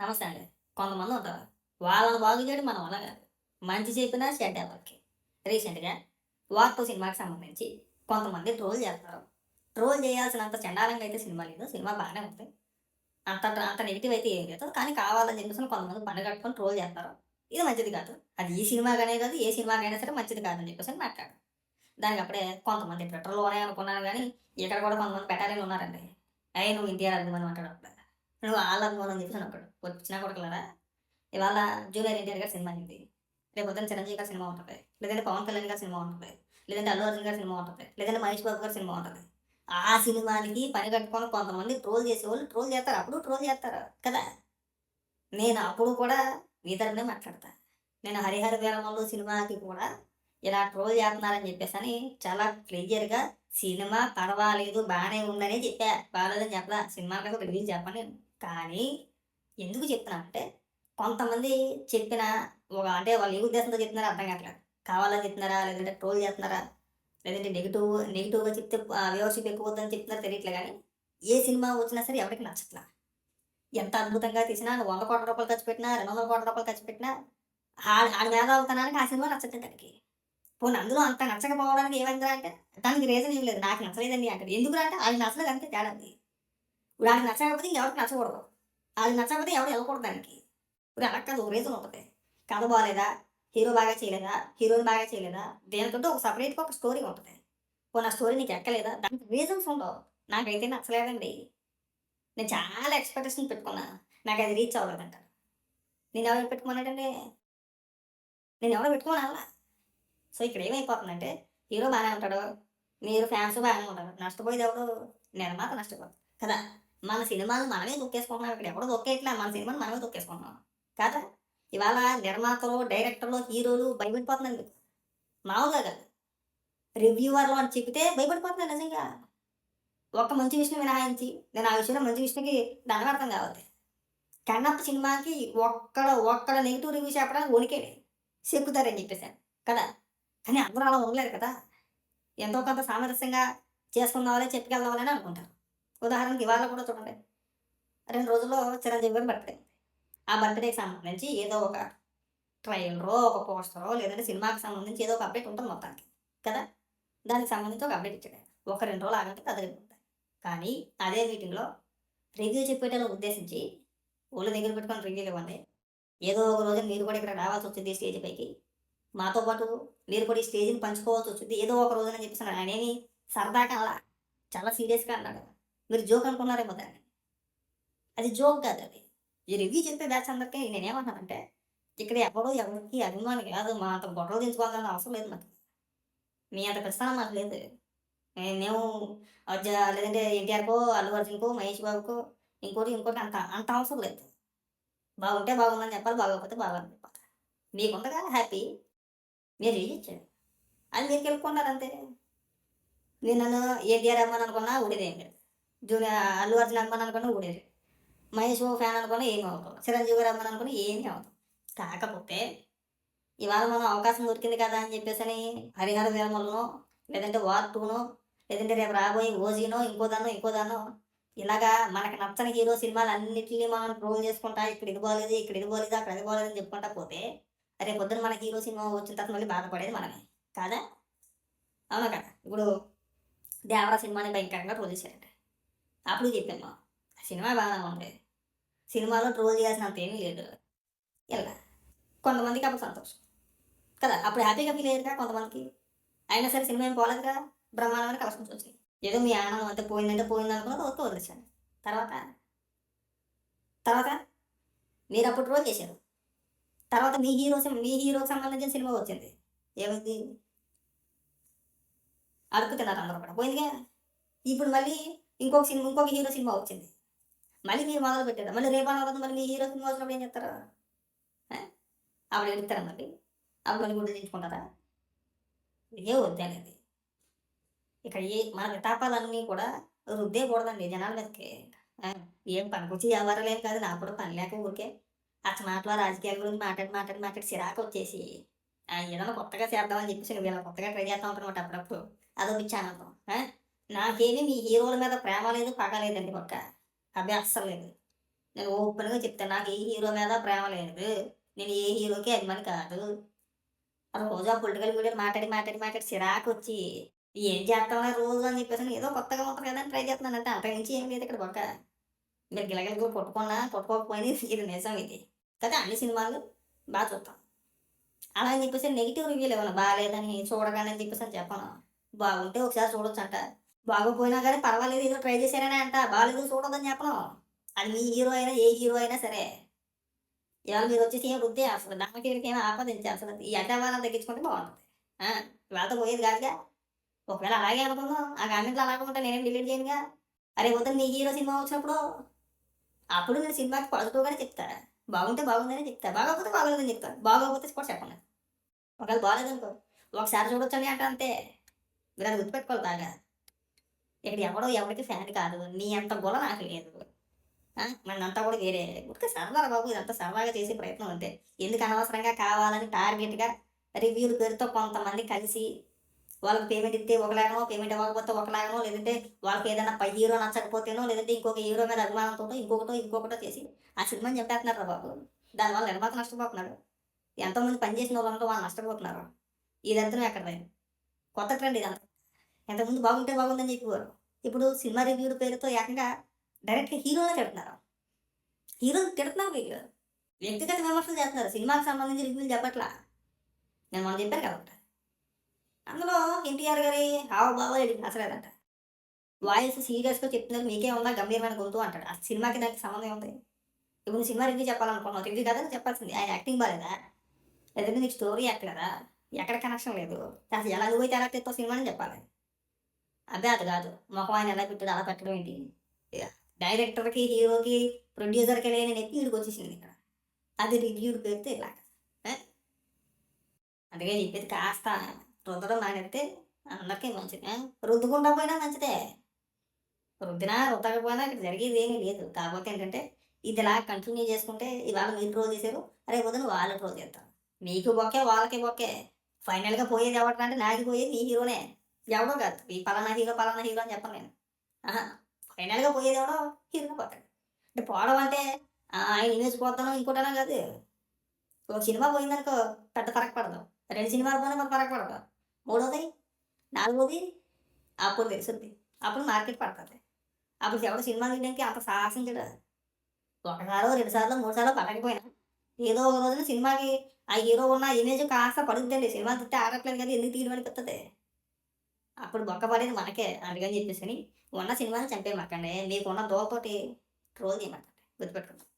నమస్తే అండి కొంతమంది ఉంటారు. వాళ్ళని బాగు చేయడం మనం వల్ల కాదు మంచి చెప్పినా చెడ్డ వాళ్ళకి. రీసెంట్గా వార్తో సినిమాకి సంబంధించి కొంతమంది ట్రోల్ చేస్తారు. ట్రోల్ చేయాల్సినంత చండాలంగా అయితే సినిమా లేదు. సినిమా బాగానే ఉంది. అంత అంత నెగిటివ్ అయితే ఏం లేదు. కానీ కావాలని చెప్పేసి కొంతమంది పండుగ కట్టుకొని ట్రోల్ చేస్తారు. ఇది మంచిది కాదు. అది ఈ సినిమాగానే కాదు ఏ సినిమాకైనా సరే మంచిది కాదని చెప్పేసి మాట్లాడు దానికి అప్పుడే కొంతమంది ట్విట్టర్లోనే అనుకున్నాను కానీ ఇక్కడ కూడా కొంతమంది పెట్టాలని ఉన్నారండి. అయ్యి నువ్వు ఇండియా అభిమానం అంటాడు అప్పుడు నువ్వు వాళ్ళ అభిమానం చెప్పేసి అక్కడ వచ్చిన కొడుకులరా? ఇవాళ జూనియర్ ఎన్టీఆర్ గారి సినిమా ఇది. రేపు పొద్దున్న చిరంజీవి గారి సినిమా ఉంటుంది. లేదంటే పవన్ కళ్యాణ్ గారి సినిమా ఉంటుంది. లేదంటే అల్లు అర్జున్ గారి సినిమా ఉంటుంది. లేదంటే మహేష్ బాబు గారి సినిమా ఉంటుంది. ఆ సినిమానికి పని కట్టుకొని కొంతమంది ట్రోల్ చేసేవాళ్ళు ట్రోల్ చేస్తారు. అప్పుడు ట్రోల్ చేస్తారు. కదా? నేను అప్పుడు కూడా మీ మాట్లాడతా. నేను హరిహర వీరమల్లు సినిమాకి కూడా ఇలా ట్రోల్ చేస్తున్నారని చెప్పేసి అని చాలా క్లియర్గా సినిమా పర్వాలేదు బాగానే ఉందని చెప్పా. బాగాలేదని చెప్పలా. సినిమాకి ఒక రివ్యూ చెప్పని కానీ ఎందుకు చెప్తున్నా అంటే కొంతమంది చెప్పిన ఒక అంటే వాళ్ళు ఏ ఉద్దేశంతో చెప్తున్నారో అర్థం కావట్లేదు. కావాలని చెప్తున్నారా? లేదంటే ట్రోల్ చేస్తున్నారా? లేదంటే నెగిటివ్ నెగిటివ్గా చెప్తే వ్యవస్థ ఎక్కువద్దని చెప్తున్నారా తెలియట్లే కానీ ఏ సినిమా వచ్చినా సరే ఎవరికి నచ్చట్లా. ఎంత అద్భుతంగా తీసినా వంద కోట్ల రూపాయలు ఖర్చు పెట్టినా రెండు వందల కోట్ల రూపాయలు ఖర్చు పెట్టినా ఆడ ఆడ మీద అవుతున్నానికి ఆ సినిమా నచ్చట్లేదు దానికి పోనీ అందులో అంత నచ్చకపోవడానికి ఏమైందిరా అంటే దానికి రీజన్ ఏం లేదు. నాకు నచ్చలేదండి అంటే ఎందుకు అంటే అది నచ్చలేదు అంతే తేడా ఉంది నచ్చకపోతే ఎవరికి నచ్చకూడదు అది నచ్చకపోతే ఎవరు వెళ్ళకూడదు దానికి ఇప్పుడు అలా రీజన్ ఉంటుంది కథ బాగాలేదా హీరో బాగా చేయలేదా హీరోయిన్ బాగా చేయలేదా దేనికంటే ఒక సపరేట్గా ఒక స్టోరీ ఉంటుంది ఓ నా స్టోరీ నీకు ఎక్కలేదా దానికి రీజన్స్ ఉండవు నాకైతే నచ్చలేదండి నేను చాలా ఎక్స్పెక్టేషన్ పెట్టుకున్నా నాకు అది రీచ్ అవ్వలేదంట నేను ఎవరు పెట్టుకున్నాడండి నేను ఎవరు పెట్టుకోనల్లా సో ఇక్కడ ఏమైపోతుందంటే హీరో బాగానే ఉంటాడు మీరు ఫ్యాన్స్ బాగానే ఉంటారు నష్టపోయేది ఎవరు మాత్రం నష్టపోదు కదా మన సినిమాలు మనమే దొక్కేసుకుంటున్నాం. ఇక్కడ ఎవడో దొక్కేట్లా మన సినిమాలు మనమే దొక్కేసుకుంటున్నాం. కదా? ఇవాళ నిర్మాతలు డైరెక్టర్లు హీరోలు భయపడిపోతున్నాను మీకు మామూలుగా కాదు. రివ్యూవర్లు అని చెప్తే భయపడిపోతున్నాను నిజంగా. ఒక్క మంచి విషయం మినహాయించి నేను ఆ విషయంలో మంచి విషయంకి దండగడతాం కావాలి కన్నప్ప సినిమాకి ఒక్కడ ఒక్కడ నెగిటివ్ రివ్యూ చెప్పడానికి వణికేది చెక్కుతారని చెప్పేసాను కదా? కానీ అందరూ అలా ఉండలేరు కదా? ఎంతో కొంత సామరస్యంగా చేసుకుందామని చెప్పుకెళ్దామని అనుకుంటారు. ఉదాహరణకి ఇవాళ కూడా చూడండి. రెండు రోజుల్లో చిరంజీవి గారి బర్త్డే. ఆ బర్త్డేకి సంబంధించి ఏదో ఒక ట్రైలరో ఒక పోస్టరో లేదంటే సినిమాకి సంబంధించి ఏదో ఒక అప్డేట్ ఉంటుంది మొత్తానికి. కదా? దానికి సంబంధించి ఒక అప్డేట్ ఇచ్చాడు ఒక రెండు రోజులు ఆగంటే కదలిపోతుంది కానీ అదే మీటింగ్లో రివ్యూ చెప్పేటోళ్ళని ఉద్దేశించి ఊళ్ళో దగ్గర పెట్టుకొని రివ్యూలు ఇవ్వండి. ఏదో ఒక రోజు మీరు కూడా ఇక్కడ రావాల్సి వచ్చింది స్టేజ్ పైకి. మాతో పాటు మీరు కూడా ఈ స్టేజ్ని పంచుకోవాల్సి వచ్చింది. ఏదో ఒక రోజు అని చెప్పేసి ఆయన ఏమి సరదాగా అలా చాలా సీరియస్గా అన్నాడు. మీరు జోక్ అనుకున్నారేమో దాన్ని అది జోక్ కాదు అది. ఈ రివ్యూ చెప్తే బ్యాచ్ అందరికీ నేనేమంటానంటే ఇక్కడ ఎవడో ఎవరికి అభిమానం కాదు మా అంత గొడవలు దించుకోవాలని అవసరం లేదు నాకు మీ అంత ప్రస్థానం మాకు లేదు. మేము లేదంటే ఎన్టీఆర్కో అల్లు అర్జున్కో మహేష్ బాబుకో ఇంకోటి ఇంకోటి అంత అంత అవసరం లేదు. బాగుంటే బాగుందని చెప్పాలి బాగోకపోతే బాగుందని చెప్పాలి. మీకుండగా హ్యాపీ మీరు చేయొచ్చు అది మీరు కెళ్ళుకున్నారు అంతే నేను నన్ను ఎన్టీఆర్ అమ్మని అనుకున్నా ఊడేది ఏం లేదు. జూనియర్ అల్లు అర్జున్ అమ్మని అనుకున్నా ఊడేరు. మహేష్ బాబు ఫ్యాన్ అనుకున్నా ఏమి అవుతాం చిరంజీవి గారు అమ్మని అనుకున్నా ఏమీ అవుతాం కాకపోతే ఇవాళ మనం అవకాశం దొరికింది కదా అని చెప్పేసి అని హరిహర వీరమలను లేదంటే వార్ టూను లేదంటే రేపు రాబోయే ఓజీనో ఇంకోదానో ఇంకోదానో ఇలాగా మనకు నచ్చని హీరో సినిమాలు అన్నింటినీ మనం ట్రోల్ చేసుకుంటా ఇక్కడ ఇది బాగలేదు ఇక్కడ ఇది బాగలేదు అక్కడ ఇది బాగలేదు అని చెప్పుకుంటా పోతే రేపు పొద్దున మన హీరో సినిమా వచ్చిన తర్వాత మళ్ళీ బాధపడేది మనమే. కాదా? అవునా కదా? ఇప్పుడు దేవరా సినిమాని భయంకరంగా ట్రోల్ చేశారంట. అప్పుడు చెప్పాను. సినిమా బాగానే ఉండేది సినిమాలో ట్రోల్ చేయాల్సినంత ఏమీ లేదు. ఇలా కొంతమందికి అప్పుడు సంతోషం. కదా అప్పుడు హ్యాపీగా ఫీల్ అయ్యారుగా కొంతమందికి. అయినా సరే సినిమా ఏం పోలేదుగా బ్రహ్మాండమైన కలెక్షన్స్ వచ్చినాయి ఏదో మీ ఆనందం అంతా పోయిందంటే పోయింది అనుకున్నది ఓకే వదిలేశాను. తర్వాత? తర్వాత? మీరు అప్పుడు ట్రోల్ చేశారు. తర్వాత మీ హీరో మీ హీరోకి సంబంధించిన సినిమా వచ్చింది. ఏమైంది? అడుగుతున్నారు అందరూ కూడా. పోయిందిగా. ఇప్పుడు మళ్ళీ ఇంకొక సినిమా ఇంకొక హీరో సినిమా వచ్చింది. మళ్ళీ మీరు మొదలు పెట్టారు? మళ్ళీ రేపు అనవద్దు మళ్ళీ మీ హీరో సినిమా వచ్చినప్పుడు ఏం చేస్తారు ఆవిడ ఎడతారా మళ్ళీ? ఆవిడ మళ్ళీ గుడ్డు తెచ్చుకుంటారా? ఏ వద్దనేది ఇక్కడ ఏ మన వితాపాలన్నీ కూడా రుద్దే కూడదండి జనాల మీదకి. ఏం పనికొచ్చి ఎవరు లేదు కాదు నాకు కూడా పని లేక ఊరికే అసలు మాటలో రాజకీయాల గురించి మాట్లాడి మాట్లాడి మాట్లాడి చిరాకు వచ్చేసి ఏదైనా కొత్తగా చేద్దామని చెప్పేసి వీళ్ళ కొత్తగా ట్రై చేస్తాం అనమాట అప్పుడప్పుడు. అదొక పిచ్చి నాకేమీ మీ హీరోల మీద ప్రేమ లేదు పగ లేదండి పక్క. అస్సలు లేదు. నేను ఓపెన్గా చెప్తాను నాకు ఏ హీరో మీద ప్రేమ లేదు. నేను ఏ హీరోకి అభిమాని కాదు. రోజు ఆ పొలిటికల్ వీడియో మాట్లాడి మాట్లాడి మాట్లాడి చిరాకు వచ్చి ఏం చేస్తామో రోజు అని చెప్పేసి ఏదో కొత్తగా ఉంటుంది కదా అని ట్రై చేస్తున్నాను అంటే అంతకు నుంచి ఏం లేదు ఇక్కడ పక్క. మీరు గిలగిలగా కొట్టుకున్నా కొట్టుకోకపోయినా ఇది నిజం ఇది. కదా అన్ని సినిమాలు బాగా చూస్తాం అలా అని చెప్పేసి నెగిటివ్ రివ్యూలు ఇవ్వను. బాగాలేదని చూడగానే అని చెప్పేసి అని చెప్పను. బాగుంటే ఒకసారి చూడొచ్చు అంటారు బాగోపోయినా కానీ పర్వాలేదు ఏదో ట్రై చేశారనే అంట. బాగాలేదు చూడదని చెప్పను అది మీ హీరో అయినా ఏ హీరో అయినా సరే. ఇవాళ మీరు వచ్చేసి ఏం వృద్ధి అసలు దానికి ఏమైనా ఆపదించి అసలు. ఈ అడ్డవాళ్ళని తగ్గించుకుంటే బాగుంటుంది. ఆ, వాళ్ళతో పోయేది కాదుగా. ఒకవేళ అలాగే అనుకుందాం. ఆ కామెంట్లు అలాగే ఉంటే నేనేం డిలీట్ చేయనుగా. అరే వద్దు నీ హీరో సినిమా వచ్చినప్పుడు అప్పుడు నేను సినిమాకి పాజిటివ్గానే చెప్తా. బాగుంటే బాగుందని చెప్తా. బాగోకపోతే బాగోలేదని చెప్తా. బాగోకపోతే కూడా చెప్పండి ఒకవేళ బాగాలేదనుకో ఒకసారి చూడొచ్చని అంటే అంతే. మీరు అది గుర్తుపెట్టుకోవాలి బాగా. ఇక్కడ ఎవడో ఎవరికి ఫ్యాన్ కాదు. నీ అంత గొల నాకు లేదు. మనంతా కూడా వేరే. ఉడికే సరదా బాబు ఇదంతా సరదాగా చేసే ప్రయత్నం అంతే. ఎందుకు అనవసరంగా కావాలని టార్గెట్గా రివ్యూల పేరుతో కొంతమంది కలిసి వాళ్ళకి పేమెంట్ ఇస్తే ఒకలాగనో పేమెంట్ ఇవ్వకపోతే ఒకలాగనో లేదంటే వాళ్ళకి ఏదైనా పై హీరో నచ్చకపోతేనో లేదంటే ఇంకొక హీరో మీద అభిమానంతో ఇంకొకటో ఇంకొకటో చేసి ఆ సినిమాని చెప్పేస్తున్నారు రా బాబు దానివల్ల నిర్మాత నష్టపోతున్నారు. ఎంతోమంది పనిచేసిన వాళ్ళు వాళ్ళు నష్టపోతున్నారు. ఇదంతా ఎక్కడ? కొత్త ట్రెండ్ ఇదంతా. ఎంతకుముందు బాగుంటే బాగుందని చెప్పేవారు. ఇప్పుడు సినిమా రివ్యూల పేరుతో ఏకంగా డైరెక్ట్గా హీరోనే తిడుతున్నారు. హీరో తిడుతున్నారు వీళ్ళు వ్యక్తిగత విమర్శలు చేస్తున్నారు. సినిమాకి సంబంధించి రివ్యూలు చెప్పట్లా. నేను మనం చెప్పాను కాబట్టి అందులో ఎన్టీఆర్ గారి హావభావాలు అసలేదంట వాయిస్ సీరియస్గా చెప్తున్నారు. మీకే ఉందా? గంభీరమైన గొంతు అంటాడు. ఆ సినిమాకి దానికి సంబంధం ఉంది ఇప్పుడు సినిమా రివ్యూ చెప్పాలనుకున్నావు రివ్యూ కదా? చెప్పాల్సింది. ఆయన యాక్టింగ్ బాగాలేదా లేదంటే నీకు స్టోరీ ఎక్కలేదా ఎక్కడ కనెక్షన్ లేదు. అసలు ఎలా నువ్వైతే ఎలా తెస్తావు సినిమాని చెప్పాలి. అదే అది కాదు. మొహం ఆయన ఎలా పెట్టాడు అలా పెట్టడం ఏంటి? ఇక డైరెక్టర్కి హీరోకి ప్రొడ్యూసర్కి లేని నెప్పి వీడికి వచ్చేసింది ఇక్కడ. అది రివ్యూడ్ పెడితే ఇలా? అందుకే చెప్పేది కాస్త రుద్దడం మానేస్తే అందరికీ మంచిది. ఏ? రుద్దుకుంటా పోయినా మంచిదే. రుద్దినా రుద్దకపోయినా ఇక్కడ జరిగేది ఏమీ లేదు. కాకపోతే ఏంటంటే ఇది ఇలా కంటిన్యూ చేసుకుంటే ఇవాళ మీరు ట్రోల్ చేశారు రేపు పొద్దున వాళ్ళు ట్రోల్ చేస్తారు. మీకు బొక్కే వాళ్ళకి బొక్కే. ఫైనల్గా పోయేది ఎవరు అంటే నాకు పోయేది నీ హీరోనే. ఎవడో కాదు ఈ పలానా హీరో పలానా హీరో అని చెప్పను నేను ఆహా ఫైనల్గా పోయేది ఎవడో హీరోగా పోతాడు అంటే పోవడం అంటే ఆయన ఇమేజ్ పోతాను ఇంకోటనా కాదు ఒక సినిమా పోయిందనుకో పెద్ద ఫరక్ పడదు రెండు సినిమాలు పోయినా మనం ఫరక్ పడదు మూడోది నాలుగోది అప్పుడు తెలుస్తుంది అప్పుడు మార్కెట్ పడుతుంది అప్పుడు ఎవడో సినిమా తీయడానికి అంత సాహసించడు ఒకసారో రెండు సార్లు మూడు సార్లు పడకపోయినా ఏదో ఒక రోజున సినిమాకి ఆ హీరో ఉన్న ఇమేజ్ కాస్త పడుతుందండి సినిమా తిట్టే ఆడట్లేదు కదా ఎందుకు తీయడం అనిపిస్తుంది అప్పుడు బొక్క పడేది మనకే అందుకని చెప్పేసి ఉన్న సినిమాని చంపేయమాకండి మీకున్న దోవతోటి ట్రోల్ చేయమాకండి గుర్తుపెట్టుకుంటాం